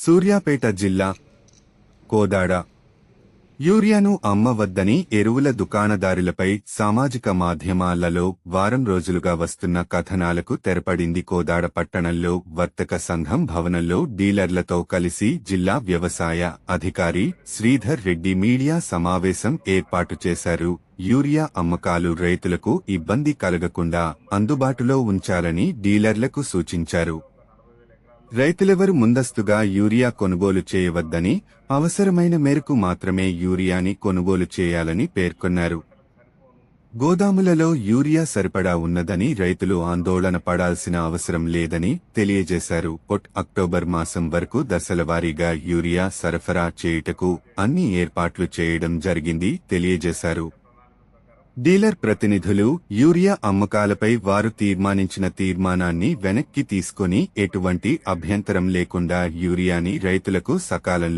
సూర్యాపేట జిల్లా కోదాడ. యూరియాను అమ్మవద్దని ఎరువుల దుకాణదారులపై సామాజిక మాధ్యమాలలో వారం రోజులుగా వస్తున్న కథనాలకు తెరపడింది కోదాడ పట్టణంలో వర్తక సంఘం భవనంలో డీలర్లతో కలిసి జిల్లా వ్యవసాయ అధికారి శ్రీధర్ రెడ్డి మీడియా సమావేశం ఏర్పాటు చేశారు. యూరియా అమ్మకాలు రైతులకు ఇబ్బంది కలగకుండా అందుబాటులో ఉంచాలని డీలర్లకు సూచించారు. రైతులెవరు ముందస్తుగా యూరియా కొనుగోలు చేయవద్దని అవసరమైన మేరకు మాత్రమే యూరియాని కొనుగోలు చేయాలని పేర్కొన్నారు. గోదాములలో యూరియా సరిపడా ఉన్నదని రైతులు ఆందోళన పడాల్సిన అవసరం లేదని తెలియజేశారు. ఒట్ అక్టోబర్ మాసం వరకు దశలవారీగా యూరియా సరఫరా చేయుటకు అన్ని ఏర్పాట్లు చేయడం జరిగింది తెలియజేశారు. డీలర్ ప్రతినిధులు యూరియా అమ్మకాలపై వారు తీర్మానించిన తీర్మానాన్ని వెనక్కి తీసుకొని ఎటువంటి అభ్యంతరం లేకుండా యూరియాని రైతులకు సకాలంలో